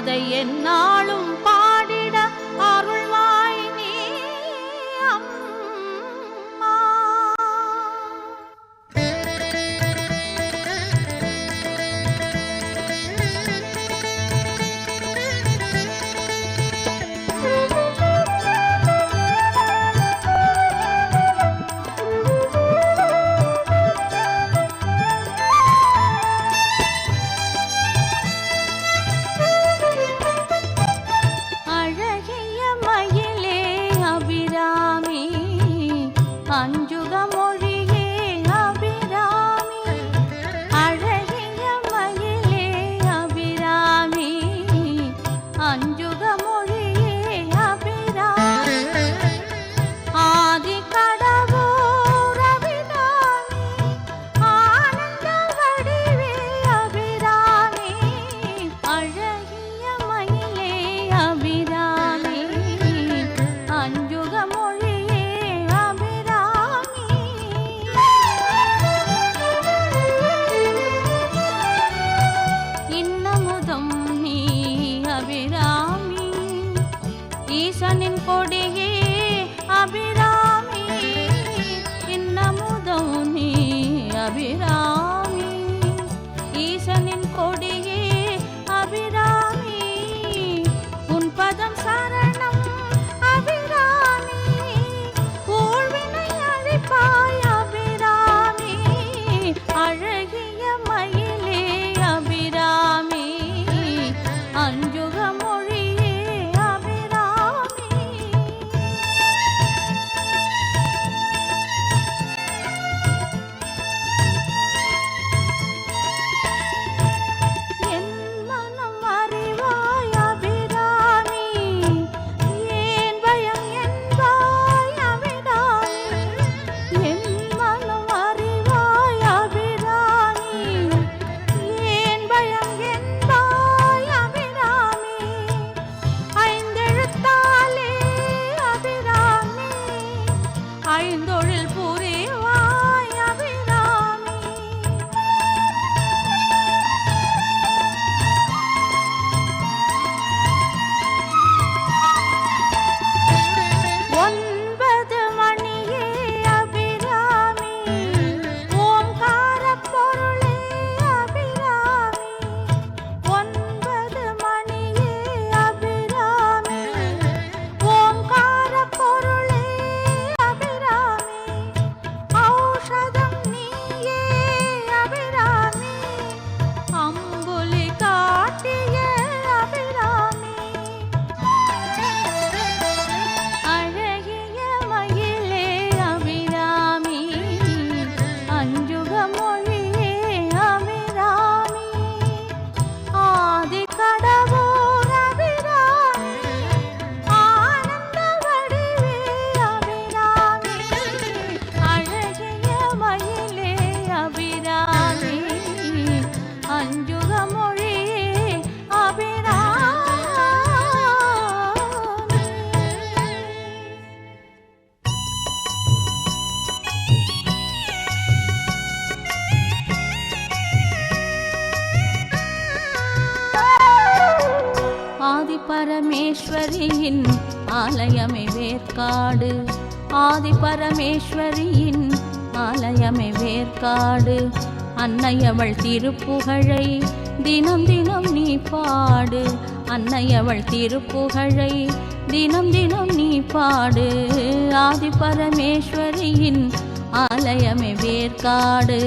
அதை என் ஆதியின் ஆலயமே வேர்க்காடு ஆதி பரமேஸ்வரியின் ஆலயமே வேர்க்காடு அன்னையவள் திருப்புகழை தினம் தினம் நீ பாடு. அன்னையவள் திருப்புகழை தினம் தினம் நீ பாடு. ஆதி பரமேஸ்வரியின் ஆலயமே வேர்க்காடு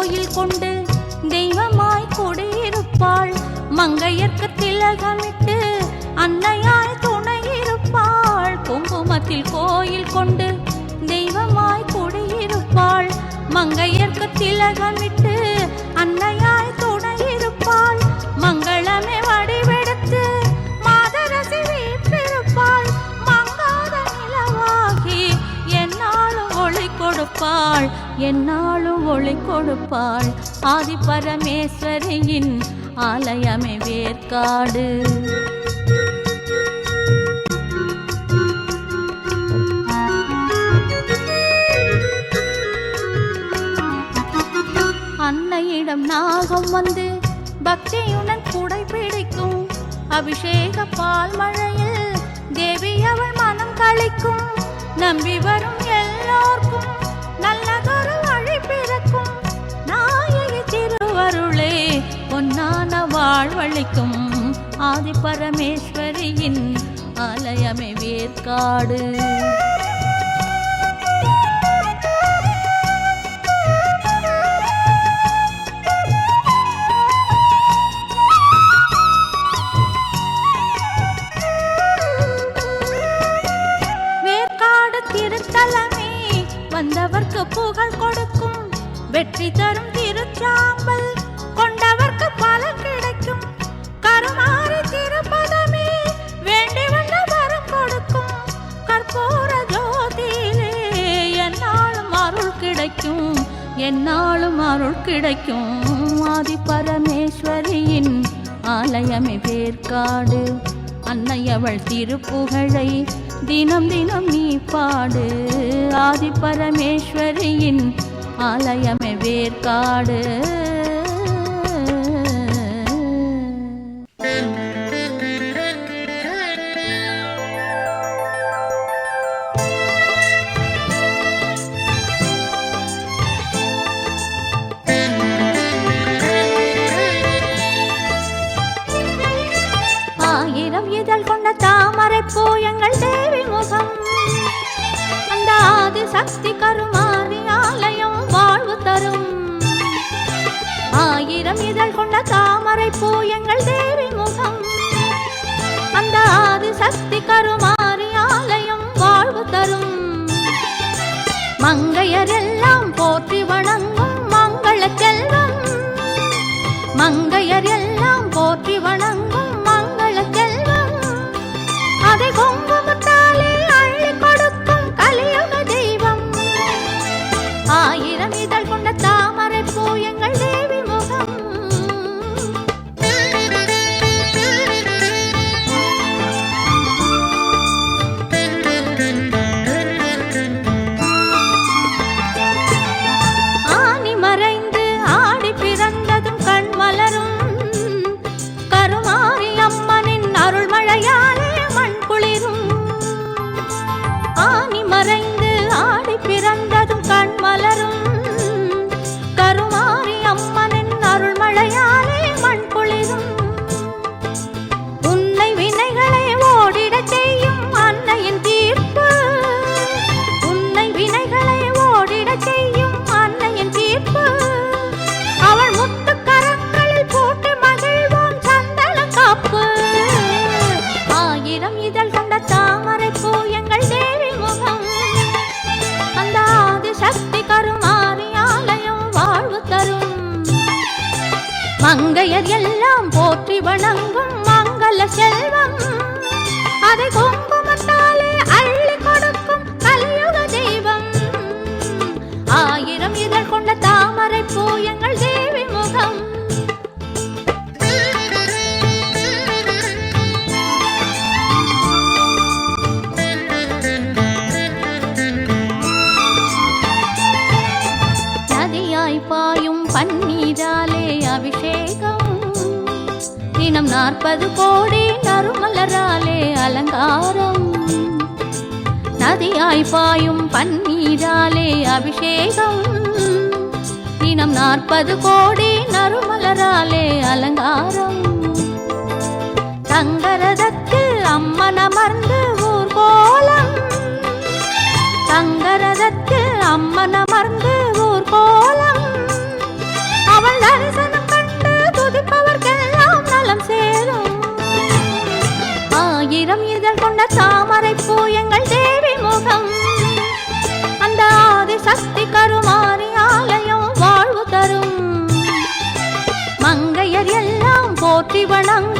கோயில் கொண்டு தெய்வமாய் கொடியிருப்பாள். மங்கையர்க்கு திலகமிட்டு அன்னையாய் துணையிருப்பாள். குங்குமத்தில் கோயில் கொண்டு தெய்வமாய் கொடியிருப்பாள். மங்கையர்க்கு திலகமிட்டு அன்னையாய் துணையிருப்பாள். மங்களமே வடிவெடுத்து மாதரசி வீற்றிருப்பாள். மங்காத நிலவாகி என்னாலும் ஒளி கொடுப்பாள். என்னாலும் ஒளி கொடுப்பாள் ஆதி பரமேஸ்வரியின் ஆலயமே வேர்க்காடு அன்னையிடம் நாகம் வந்து பக்தியுடன் குடை பிடிக்கும். அபிஷேக பால் மழையில் தேவி அவள் மனம் கழிக்கும். நம்பி வரும் எல்லோருக்கும் நல்ல வாழ்வழிக்கும் ஆதி பரமேஸ்வரியின் ஆலயமே வேர்க்காடு வேர்க்காடு திருத்தலமே வந்தவர்க்கு புகழ் கொடுக்கும் வெற்றி தரும் திருச்சாம்பல் என்னாலும் அருள் கிடைக்கும். ஆதி பரமேஸ்வரியின் ஆலயமே வேர்க்காடு அன்னையவள் திருப்புகழை தினம் தினம் நீ பாடு. ஆதி பரமேஸ்வரியின் ஆலயமே வேர்காடு பூ தேவி முகம் அந்த ஆதி சக்தி கருமாதி ஆலயம் வாழ்வு தரும். ஆயிரம் இதழ் கொண்ட தாமரை பூ எங்கள் தேவி முகம் அந்த ஆதி சக்தி கருமா வணங்கும் மங்கள செல்வம். அதை குங்குமத்தாலே அள்ளி கொடுக்கும் கலியுக தெய்வம். ஆயிரம் இதழ் கொண்ட தாமரை பூ எங்கள் தேவி முகம். நதியாய் பாயும் பன்னி நாற்பது கோடி நறுமலராலே அலங்காரம். நதியாய் பாயும் பன்னீராலே அபிஷேகம். தினம் நாற்பது கோடி நறுமலராலே அலங்காரம். தங்கரதத்தில் அம்மன் அமர்ந்து ஊர்கோலம். தங்கரதத்தில் அம்மன் அமர்ந்து வாழ்வு